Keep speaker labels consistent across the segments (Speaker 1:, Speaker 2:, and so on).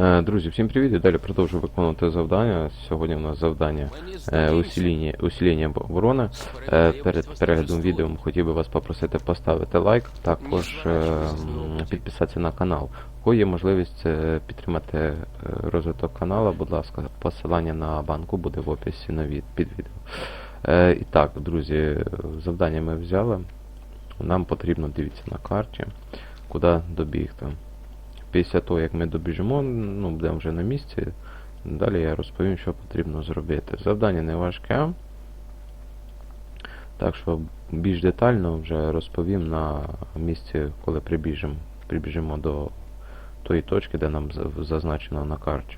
Speaker 1: Е, Друзі, всім привіт! І далі продовжую виконувати завдання. Сьогодні у нас завдання е, усиління оборони. Е, Перед переглядом відео хотів би вас попросити поставити лайк, також підписатися на канал. Кого є можливість підтримати розвиток каналу, будь ласка, посилання на банку буде в описі на від, під відео. І так, друзі, завдання ми взяли. Нам потрібно дивіться на карті, куди добігти. Після того, як ми добіжимо, ну, будемо вже на місці. Далі я розповім, що потрібно зробити. Завдання не важке. Так що більш детально вже розповім на місці, коли прибіжимо, прибіжимо до тої точки, де нам зазначено на карті.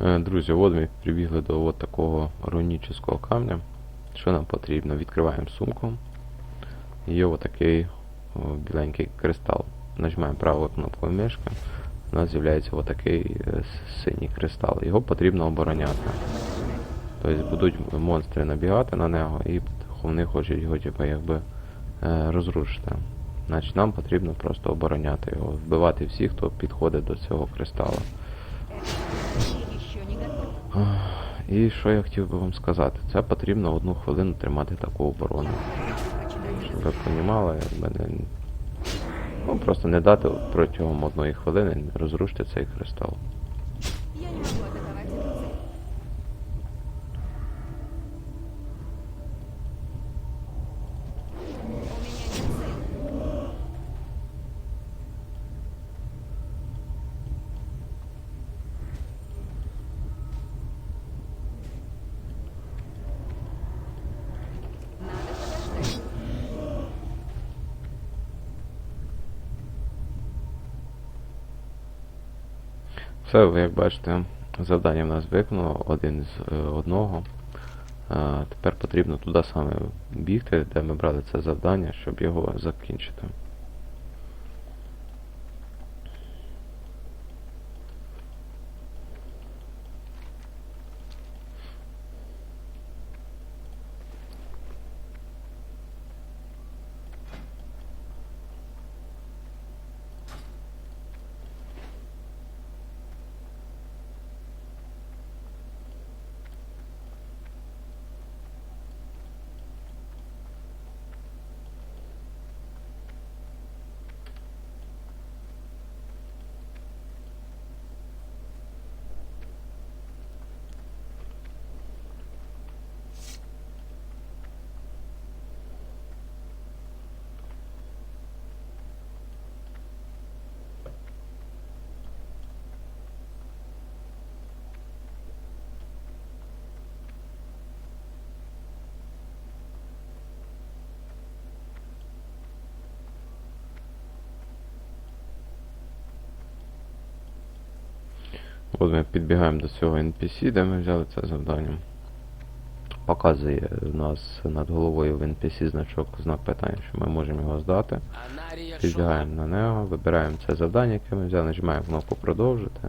Speaker 1: Друзі, от ми прибігли до от такого рунічного камня. Що нам потрібно? Відкриваємо сумку. Є отакий біленький кристал. Нажимаємо правою кнопкою мишки. У нас з'являється отакий е, синій кристал. Його потрібно обороняти. Тобто будуть монстри набігати на нього і вони хочуть його типу, якби, е, розрушити. Значить нам потрібно просто обороняти його, вбивати всіх, хто підходить до цього кристалу. І що я хотів би вам сказати? Це потрібно одну хвилину тримати таку оборону. Щоб ви розуміли, мене... не. Ну, просто не дати протягом одної хвилини розрушити цей кристал. Все, ви як бачите, завдання в нас виконано один з е, одного. Тепер потрібно туди саме бігти, де ми брали це завдання, щоб його закінчити. От ми підбігаємо до цього NPC, де ми взяли це завдання. Показує у нас над головою в NPC значок знак питання, що ми можемо його здати. Підбігаємо на нього, вибираємо це завдання, яке ми взяли, нажимаємо кнопку продовжити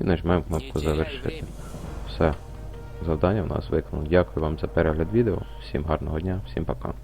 Speaker 1: і нажимаємо кнопку завершити. Все. Завдання у нас виконано. Дякую вам за перегляд відео. Всім гарного дня, всім пока.